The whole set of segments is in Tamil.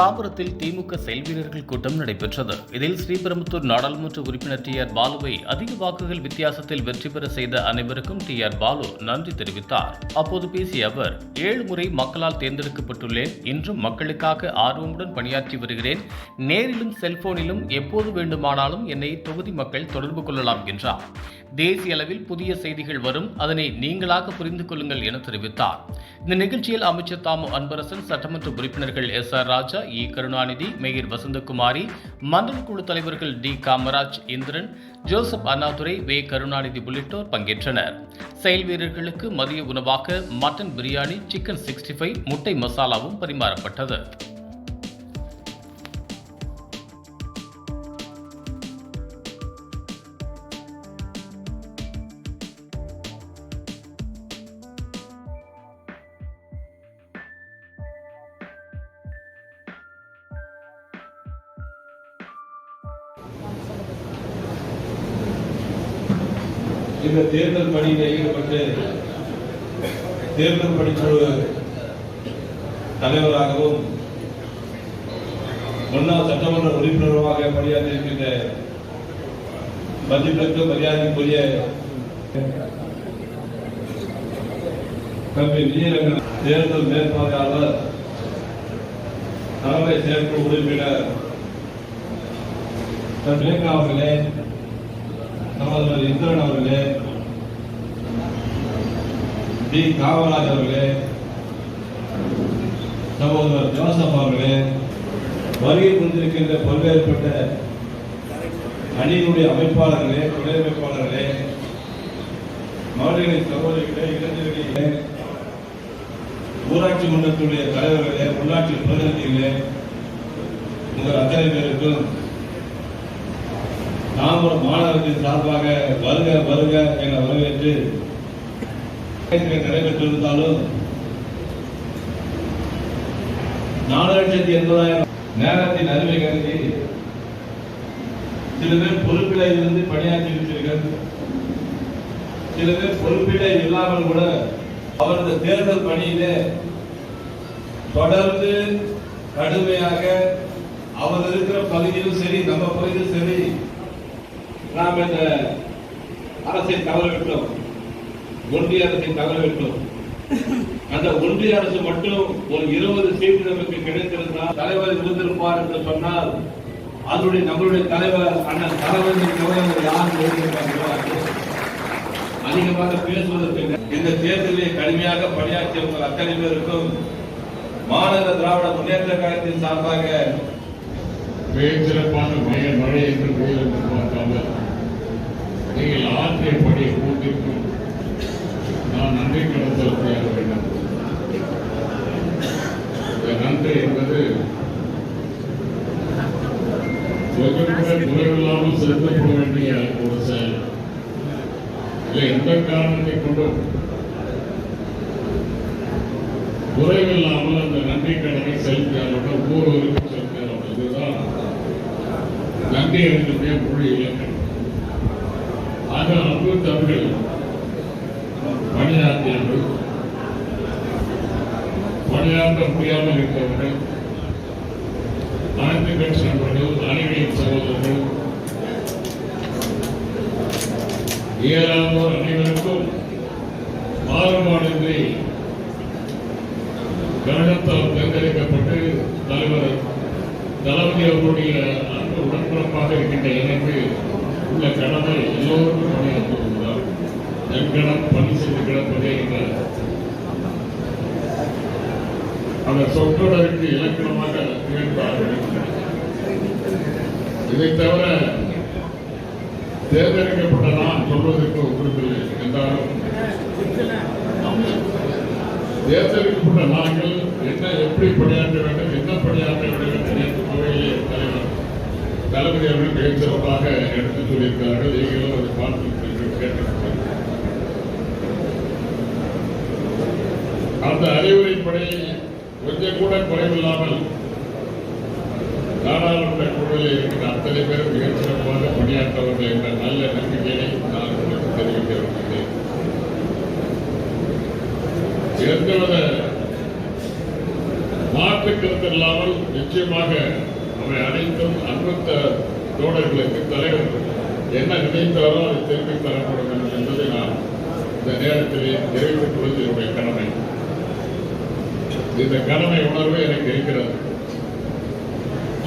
தாம்பரத்தில் திமுக செயல் வீரர்கள் கூட்டம் நடைபெற்றது. இதில் ஸ்ரீபெரும்புத்தூர் நாடாளுமன்ற உறுப்பினர் டி ஆர் பாலுவை அதிக வாக்குகள் வித்தியாசத்தில் வெற்றி பெற செய்த அனைவருக்கும் டி ஆர் பாலு நன்றி தெரிவித்தார். அப்போது பேசிய அவர் ஏழு முறை மக்களால் தேர்ந்தெடுக்கப்பட்டுள்ளேன். இன்றும் மக்களுக்காக ஆர்வமுடன் பணியாற்றி வருகிறேன். நேரிலும் செல்போனிலும் எப்போது வேண்டுமானாலும் என்னை தொகுதி மக்கள் தொடர்பு கொள்ளலாம் என்றார். தேசிய அளவில் புதிய செய்திகள் வரும். அதனை நீங்களாக புரிந்து கொள்ளுங்கள் என தெரிவித்தார். இந்த நிகழ்ச்சியில் அமைச்சர் தாமு அன்பரசன் சட்டமன்ற உறுப்பினர்கள் S R Raja E Karunanidhi mayor Vasanthakumari மண்டல குழு தலைவர்கள் T Kamaraj Indiran Joseph Annadurai V Karunanidhi உள்ளிட்டோர் பங்கேற்றனர். செயல் வீரர்களுக்கு மதிய உணவாக mutton biryani chicken sixty five முட்டை மசாலாவும் பரிமாறப்பட்டது. இந்த தேர்தல் பணியில் ஈடுபட்டு தேர்தல் பணிக்குழு தலைவராகவும் முன்னாள் சட்டமன்ற உறுப்பினருமாக பணியாற்றி இருக்கின்ற மதிப்பிற்கு மரியாதைக்குரிய தம்பி விஜயரங்கன் தேர்தல் மேற்பார்வையாளர் தலைமை செயற்குழு உறுப்பினர் அவர்களே சகோதரர் இந்திரன் அவர்களே டி. காமராஜ் அவர்களே சகோதரர் ஜோசப் அவர்களே வருகை கொண்டிருக்கின்ற பல்வேறுபட்ட அணியினுடைய அமைப்பாளர்களே துணை அமைப்பாளர்களே மகளிரின் சகோதரிகளே இளைஞர்களே ஊராட்சி மன்றத்துடைய தலைவர்களே உள்ளாட்சி பிரதிநிதிகளே உங்கள் அத்தனை பேருக்கும் தாம்பரம் மாநகரத்தின் சார்பாக வருக வருக என வரவேற்று நடைபெற்றிருந்தாலும் நாலு லட்சத்தி எண்பதாயிரம் நேரத்தின் அருமை கருதி சில பேர் பொறுப்பில இருந்து பணியாற்றி இருக்கிறீர்கள். சில பேர் பொறுப்பில இல்லாமல் கூட அவரது தேர்தல் பணியிலே தொடர்ந்து கடுமையாக அவர் இருக்கிற பகுதியிலும் சரி நம்ம பகுதியிலும் சரி நாம் இந்த அரசை தவறவிட்டோம் ஒன்றிய அரசை தவறவிட்டோம் அந்த ஒன்றிய அரசு மட்டும் ஒரு இருபது சீட்டு நமக்கு கிடைத்திருந்தால் தலைவர் இருந்திருப்பார் என்று சொன்னால் அதனுடைய நம்மளுடைய தலைவர் அண்ணன் தலைவர் கவர்னர் யார் அதிகமாக பேசுவதற்கு இந்த தேர்தலில் கடுமையாக பணியாற்றியவர்கள் அத்தனை பேருக்கும் மாநில திராவிட முன்னேற்ற கழகத்தின் சார்பாக மிகச் சிறப்பான மழை மழை என்று புயல் என்று பார்க்காமல் நீங்கள் ஆற்றிய பணி கூட்டிற்கும் நான் நன்றி கடன் செலுத்தியாக வேண்டும். இந்த நன்றி என்பது குறைவில்லாமல் செலுத்தப்பட வேண்டிய ஒரு செயல். இல்லை எந்த காரணத்தை கொண்டும் குறைவில்லாமல் அந்த நன்றி கடனை செலுத்தியாளர்கள் ஒவ்வொருவருக்கும் செலுத்த இதுதான் நன்றி அறிஞருடைய மொழி இலக்கணம் ஆக அன்பு தமிழ் பணியாற்றியவர்கள் பணியாற்ற முடியாமல் இருக்கிறவர்கள் அனைத்து கட்சி அணிகளின் சகோதரர்கள் இயலாதோர் அனைவருக்கும் மாறுபாடின்றி கழகத்தால் தேர்ந்தெடுக்கப்பட்டு தலைவர் தளபதி அவர்களுடைய அன்பு உடன்பிறப்பாக இருக்கின்ற எனக்கு உள்ள கடமை எல்லோருக்கும் பணியாற்றுவதுதான். என் பணி செய்து கிடப்பதே என்ற அந்த சொற்றொடருக்கு இலக்கணமாக திகழ்ந்தார்கள் இதை தவிர தேர்ந்தெடுக்கப்பட்ட நான் சொல்வதற்கு ஒன்றுமில்லை. என்றாலும் தேர்ந்தெடுக்கப்பட்ட நாங்கள் என்ன எப்படி பணியாற்ற வேண்டும் என்ன பணியாற்ற வேண்டும் என்று நேற்று தலைவர் தளபதி அவர்கள் மிக சிறப்பாக எடுத்துச் சொல்லியிருக்கிறார்கள். நீங்களும் அதை பார்த்து கேட்டிருக்கிறார்கள் அந்த அறிவுரைப்படி கொஞ்சம் கூட குறைவில்லாமல் நாடாளுமன்ற குழுவில் இருக்கிற அத்தனை பேரும் மிகச் சிறப்பாக பணியாற்றவர்கள் என்ற நல்ல நம்பிக்கையை நான் உங்களுக்கு தெரிவிக்க விரும்புகிறேன் எந்தவித நிச்சயமாக அவை அனைத்தும் அன்பத்த தோழர்களுக்கு தலைவர் என்ன நினைத்தாரோ அது திருப்பி தரப்படும் என்பதை நான் இந்த நேரத்திலே நிறைவேற்றிக் கொள்வது என்னுடைய கடமை. இந்த கடமை உணர்வு எனக்கு இருக்கிறது.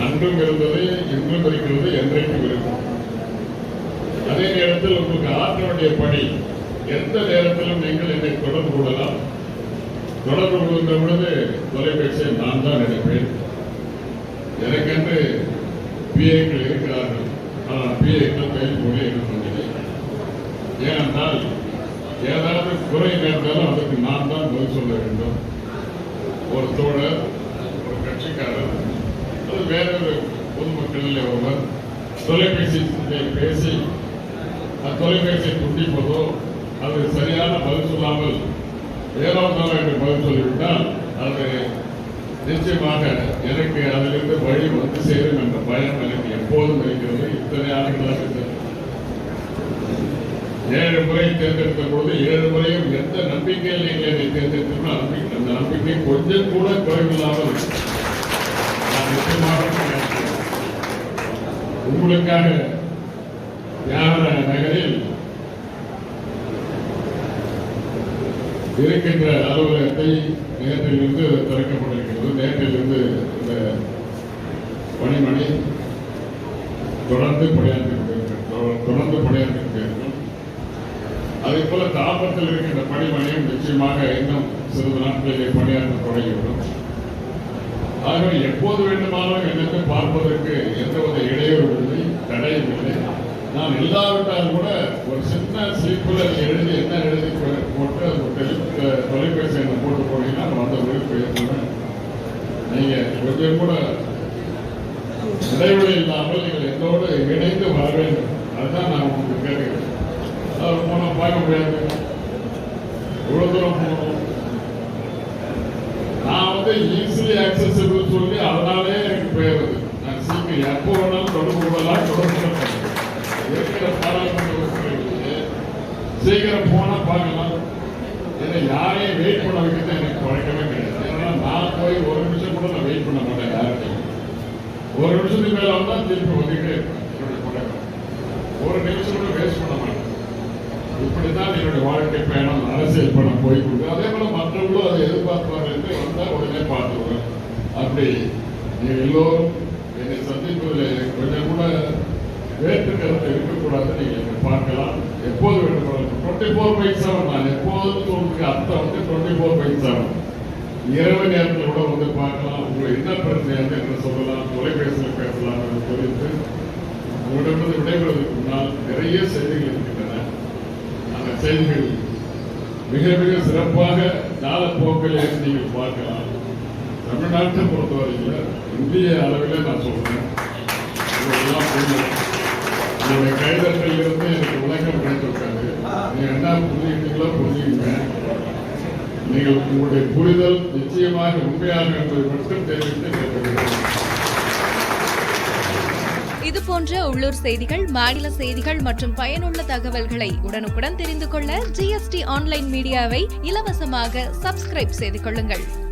அன்றும் இருந்தது இன்றும் இருக்கிறது என்றைக்கும் இருக்கும். அதே நேரத்தில் உங்களுக்கு ஆற்ற வேண்டிய பணி எந்த நேரத்திலும் நீங்கள் என்னை தொடர்பு கொள்ளலாம். தொடர்பு கொள்கின்ற பொழுது தொலைபேசியை நான் தான் நினைப்பேன் எனக்கென்று பிஏக்கள் இருக்கிறார்கள். ஆனால் பிஏக்கள் பெயர் போல இருக்கின்றன ஏனென்றால் ஏதாவது குறை நேர்ந்தாலும் அதுக்கு நான் தான் பதில் சொல்ல வேண்டும். ஒரு தோழர் ஒரு கட்சிக்காரர் அது வேறொரு பொதுமக்களில் ஒருவர் தொலைபேசி பேசி அந்த தொலைபேசியை துண்டிப்பதோ அது சரியான பதில் சொல்லாமல் ஏறாவதான என்று பதில் சொல்லிவிட்டால் அது நிச்சயமாக எனக்கு அதிலிருந்து வழி வந்து சேரும் என்ற பயம் எனக்கு எப்போதும் இருக்கிறது. இத்தனை ஆண்டுகளாக ஏழு முறை தேர்ந்தெடுத்த பொழுது ஏழு முறையும் எந்த நம்பிக்கையில் நீங்கள் என்னை தேர்ந்தெடுத்தோம் நம்பிக்கை அந்த நம்பிக்கை கொஞ்சம் கூட குறைவில்லாமல் நான் நிச்சயமாக உங்களுக்காக தியாக நகரில் இருக்கின்ற அலுவலகத்தை நேற்றிலிருந்து திறக்கப்பட்டிருக்கிறது நேற்றிலிருந்து இந்த பணிமனை தொடர்ந்து பணியாற்றி தொடர்ந்து பணியாற்றி அதே போல தாபத்தில் இருக்கின்ற பணிமனையும் நிச்சயமாக இன்னும் சிறிது நாட்களிலே பணியாற்ற தொடங்கிவிடும். ஆகவே எப்போது வேண்டுமானாலும் எனக்கு பார்ப்பதற்கு எந்தவித இடையூறு இல்லை தடையும் இல்லை. நான் இல்லாவிட்டால் கூட ஒரு சின்ன சீப்பில் எழுதி என்ன எழுதி போ- போட்டு அது ஒரு டெலி த- தொலைபேசி எண்ணை போட்டு போனீங்கன்னா நான் வந்த பிறகு பேசுவேன் நீங்க கொஞ்சம் கூட இடைவெளி இல்லாமல் நீங்கள் எங்களோடு இணைந்து வர வேண்டும். அதுதான் நான் உங்களுக்கு கேட்கிறேன். போனால் பார்க்க முடியாது. இவ்வளவு தூரம் போகணும். நான் வந்து ஈஸிலி ஆக்சசிபிள் சொல்லி அதனாலே எனக்கு போயிருது நான் சீக்கிரம் எப்போ வேணாலும் தொடர்பு கொள்ளலாம் தொடர்பு கொள்ளலாம். இருக்கிற பாராளுமன்ற உறுப்பினர்களுக்கு சீக்கிரம் போனா பார்க்கலாம். என்னை யாரையும் வெயிட் பண்ண வைக்கிறது எனக்கு பழக்கமே கிடையாது. ஏன்னா நான் போய் ஒரு நிமிஷம் கூட நான் வெயிட் பண்ண மாட்டேன் யார்கிட்டையும். ஒரு நிமிஷத்துக்கு மேல வந்தா திருப்பி வந்துட்டே இருப்பேன். என்னுடைய பழக்கம் ஒரு நிமிஷம் கூட வேஸ்ட் பண்ண மாட்டேன். இப்படித்தான் என்னுடைய வாழ்க்கை பயணம் அரசியல் பணம் போய்கொண்டு அதே போல மற்றவங்களும் அதை எதிர்பார்ப்பார்கள் என்று வந்தா உடனே பார்த்துருவேன் அப்படி நீங்க எல்லோரும் என்னை சந்திப்பதில் கொஞ்சம் கூட வேற்று கருத்து இருக்கக்கூடாது நீங்க பார்க்கலாம். எப்போது வேண்டும் டுவெண்ட்டி ஃபோர் பை செவன் நான் எப்போதும் சொல்றதுக்கு அர்த்தம் வந்து டுவெண்ட்டி ஃபோர் பை செவன் இரவு நேரத்தில் கூட வந்து பார்க்கலாம். உங்களுக்கு என்ன பிரச்சனையாக இருக்கு என்று சொல்லலாம். தொலைபேசியில் பேசலாம் என்று சொல்லிட்டு உங்களிடமிருந்து விடைபெறுவதற்கு முன்னால் நிறைய செய்திகள் இருக்கின்றன. அந்த செய்திகள் மிக மிக சிறப்பாக காலப்போக்கில் நீங்கள் பார்க்கலாம். தமிழ்நாட்டை பொறுத்தவரையில் இந்திய அளவில் நான் சொல்றேன். இதெல்லாம் புரியும். உங்களுடைய கைதட்டில் இருந்து எனக்கு விளக்கம் கிடைத்திருக்காது நீங்க என்ன புரிஞ்சுக்கிட்டீங்களோ புரிஞ்சுக்கங்க. நீங்கள் உங்களுடைய புரிதல் நிச்சயமாக உண்மையாக என்பதை மட்டும் தெரிவித்து கேட்டுக்கொள்கிறேன். இது போன்ற உள்ளூர் செய்திகள் மாநில செய்திகள் மற்றும் பயனுள்ள தகவல்களை உடனுக்குடன் தெரிந்து கொள்ள ஜிஎஸ்டி ஆன்லைன் மீடியாவை இலவசமாக சப்ஸ்கிரைப் செய்து கொள்ளுங்கள்.